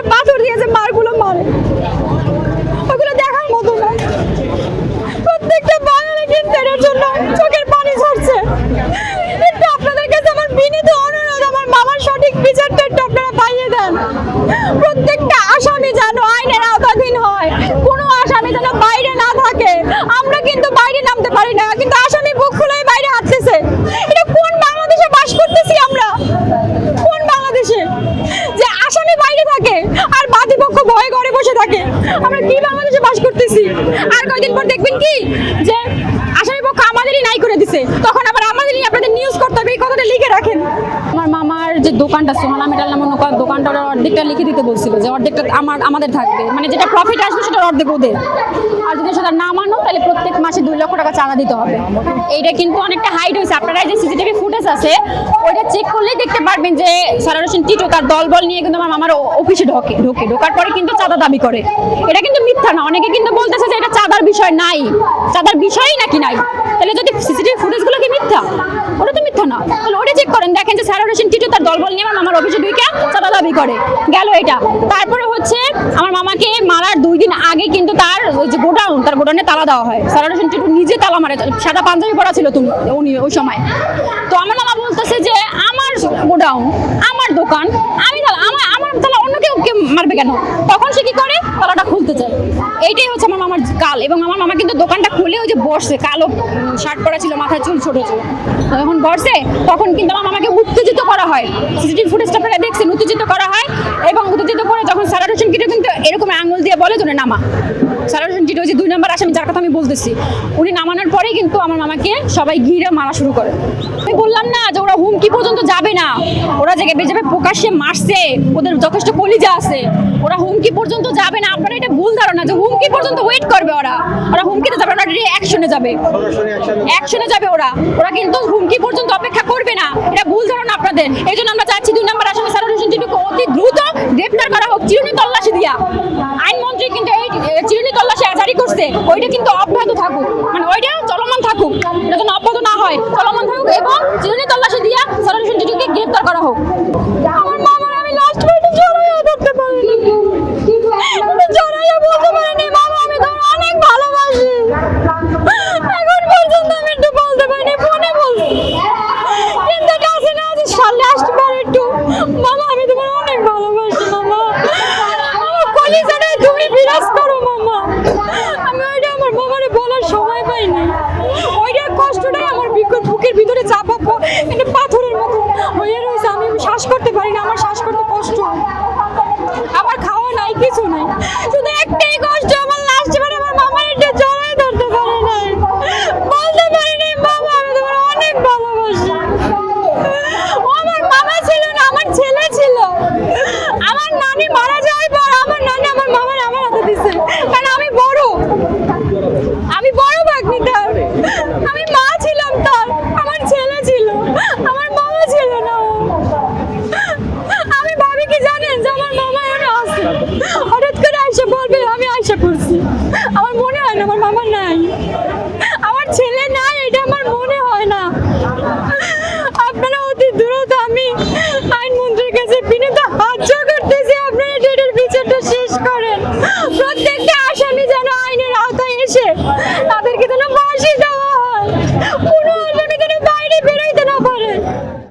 আমার পাথর দিয়ে মারগুলো মারে। ওগুলো দেখার মতো না প্রত্যেকটা বাঙালি কিন্তু এটার জন্য চোখের পানি ঝরছে। একটু আপনাদের কাছে আমার বিনীত অনুরোধ, আমার মামার সঠিক বিচারটা একটু আপনারা পাইয়ে দেন। প্রত্যেকটা আসামি যেন আইনের আওতাধীন হয় কোনো আসামি যেন বাইরে না থাকে আমরা কিন্তু বাইরে নামতে পারি না কিন্তু আসামি বুক খুলে বাইরে হাঁটতেছে এটা কোন বাংলাদেশে বাস করতেছি আমরা কোন বাংলাদেশে যে আসামি বাইরে থাকে আর বাদীপক্ষ ভয়ে ঘরে বসে থাকে আমরা কি বাংলাদেশে বাস করতেছি আর কয়দিন পর দেখবেন কি যে আসামি পক্ষ আমাদেরই নাই করে দিছে তখন আবার আমাদেরই আপনাদের নিউজ করতে হবে এই কথাটা লিখে রাখেন আমার মামার যে দোকানটা সোহানা মেটাল নামে নৌকা দোকানটার অর্ধেকটা লিখে দিতে বলছিল যে অর্ধেকটা আমার, আমাদের থাকবে। মানে যেটা প্রফিট আসবে সেটা অর্ধেক ওদের। আর যদি সেটা না মানো, তাহলে প্রত্যেক মাসে দুই লক্ষ টাকা চাঁদা দিতে হবে। এইটা কিন্তু অনেকটা হাইট হয়েছে। আপনারা যে সিসিটিভি ফুটেজ আছে, ওইটা চেক করলেই দেখতে পারবেন যে সারার হোসেন টিটো তার দলবল নিয়ে কিন্তু আমার মামার অফিসে ঢোকে ঢোকে। ঢোকার পরে কিন্তু চাঁদা দাবি করে। এটা কিন্তু মিথ্যা না। অনেকে কিন্তু বলতেছে যে এটা চাঁদার বিষয় নাই। চাঁদার বিষয়ই নাকি নাই। তাহলে যদি সিসিটিভি ফুটেজগুলো কি মিথ্যা? ওটা না। তাহলে ওটা চেক করেন। দেখেন যে সারার হোসেন টিটো, তার দলবল নিয়ে আমার মামার অফিসে ঢুকে চাঁদা দাবি করে। গেল এটা। তারপরে হচ্ছে আমার মামাকে মারার দুই দিন আগে কিন্তু তার ওই যে গোডাউন, তার গোডাউনে তালা দেওয়া হয়। সারার হোসেন টিটু নিজে তালা মারে। সাদা পাঞ্জাবি পরা ছিল তুমি, উনি ওই সময়। তো আমার মামা বলতেছে যে, আমার গোডাউন, আমার দোকান, আমি তালা আমার আমার তালা অন্য কেউ মারবে কেন? তখন সে কি করে? তালাটা খুলতে চায়। এইটাই হচ্ছে আমার মামার কাল এবং আমার মামা কিন্তু দোকানটা খুলে ওই যে বসছে, কালো শার্ট পরা ছিল মাথার চুল ছোট ছিল। যখন বসে, তখন কিন্তু আমার মামাকে উত্তেজিত করা হয়। সিসিটিভি ফুটেজটা আপনারা দেখছেন, উত্তেজিত করা হয় এবং উত্তেজিত করে যখন সারা হোসেন কিন্তু এরকম আঙুল দিয়ে বলে, তোরে নামা। যে দুই নম্বর আসামি যার কথা আমি বলতেছি। উনি নামানোর পরেই কিন্তু আমার মামাকে সবাই ঘিরে মারা শুরু করে। আমি বললাম না যে ওরা হুমকি পর্যন্ত যাবে না। ওরা যে যেভাবে প্রকাশ্যে মারছে। ওদের যথেষ্ট কলিজা আছে। ওরা হুমকি পর্যন্ত যাবে না। আপনারা এটা ভুল ধারণা যে হুমকি পর্যন্ত ওয়েট করবে ওরা। ওরা হুমকিতে যাবে ওরা অ্যাকশনে যাবে। অ্যাকশনে যাবে। ওরা। ওরা কিন্তু হুমকি পর্যন্ত অপেক্ষা করবে না। এটা ভুল ধারণা আপনাদের। এই জন্য আমরা চাচ্ছি দুই নম্বর আসামি সারা হোসেন টিটুকে অতি দ্রুত গ্রেপ্তার করা হোক চিরুনি তল্লাশি দিয়া আইনমন্ত্রী কিন্তু এই এ, চিরুনি তল্লাশি জারি করছে ওইটা কিন্তু অব্যাহত থাকুক। মানে ওইটা চলমান থাকুক। এটা যেন অব্যাহত না হয়। চলমান থাকুক এবং চিরুনি তল্লাশি দিয়া টিটুকে গ্রেপ্তার করা হোক আমার মামার আমি লাস্ট পর্যন্ত জড়াইয়া ধরতে পারিনি আমি জড়াইয়া বলতে পারিনি মামা আমি তোমার অনেক ভালোবাসি এখন পর্যন্ত আমি একটু বলতে পারিনি ফোনে বলছি কিন্তু কাছে না যে সামনে আসতে পারে একটু মামা আমি তোমার অনেক ভালোবাসি মামা আমার কলিজারে তুমি বিরাজ করো মামা আমি ওইটা আমার মামারে বলার সময় পাইনি ওইটা কষ্টটাই আমার বিক- বুকের ভিতরে চাপা মানে পাথরের মতো হয়ে রয়েছে। আমি শ্বাস করতে পারি না। আমার মনে হয় না আমার মামা নাই। আমার ছেলে নাই এটা আমার